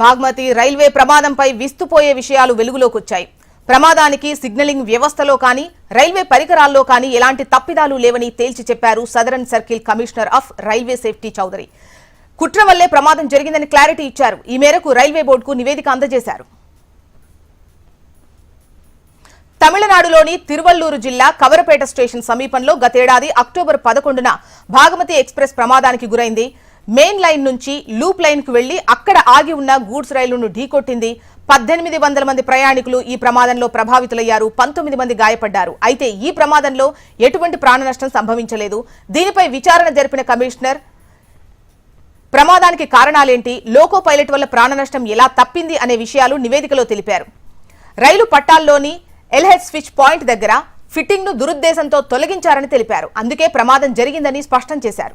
Bhaagamathie railway ప్రమాదంపై విస్తుపోయే విషయాలు వెలుగులోకొచ్చాయి. ప్రమాదానికి సిగ్నలింగ్ వ్యవస్థలో కానీ రైల్వే పరికరాల్లో కానీ ఎలాంటి తప్పిదాలు లేవని తేల్చి చెప్పారు southern circle commissioner of railway safety Chaudhary. కుట్ర వల్లే ప్రమాదం జరిగిందని క్లారిటీ ఇచ్చారు. ఈ మేరకు రైల్వే బోర్డుకు నివేదిక అందజేశారు. తమిళనాడులోని తిరువల్లూరు జిల్లా కవరపేట స్టేషన్ సమీపంలో గతేడాది అక్టోబర్ పదకొండున భాగమతి ఎక్స్ప్రెస్ ప్రమాదానికి గురైంది. మెయిన్ లైన్ నుంచి లూప్ లైన్కు వెళ్ళి అక్కడ ఆగి ఉన్న గూడ్స్ రైలును ఢీకొట్టింది. పద్దెనిమిది వందల మంది ప్రయాణికులు ఈ ప్రమాదంలో ప్రభావితులయ్యారు. పంతొమ్మిది మంది గాయపడ్డారు. అయితే ఈ ప్రమాదంలో ఎటువంటి ప్రాణ నష్టం సంభవించలేదు. దీనిపై విచారణ జరిపిన కమిషనర్ ప్రమాదానికి కారణాలేంటి? లోకో పైలట్ వల్ల ప్రాణ నష్టం ఎలా తప్పింది అనే విషయాలు నివేదికలో తెలిపారు. రైలు పట్టాల్లోని ఎల్హెచ్ స్విచ్ పాయింట్ దగ్గర ఫిట్టింగ్ను దురుద్దేశంతో తొలగించారని తెలిపారు. అందుకే ప్రమాదం జరిగిందని స్పష్టం చేశారు.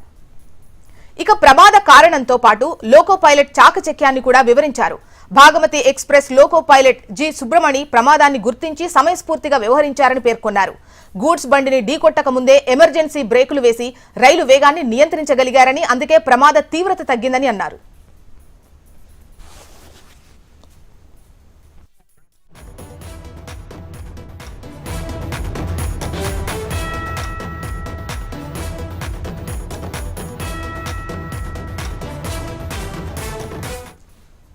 ఇక ప్రమాద కారణంతో పాటు లోకో పైలట్ చాకచక్యాన్ని కూడా వివరించారు. Bhagmati express loco pilot G Subramani ప్రమాదాన్ని గుర్తించి సమయస్ఫూర్తిగా వ్యవహరించారని పేర్కొన్నారు. గూడ్స్ బండిని ఢీకొట్టక ముందే ఎమర్జెన్సీ బ్రేకులు వేసి రైలు వేగాన్ని నియంత్రించగలిగారని అందుకే ప్రమాద తీవ్రత తగ్గిందని అన్నారు.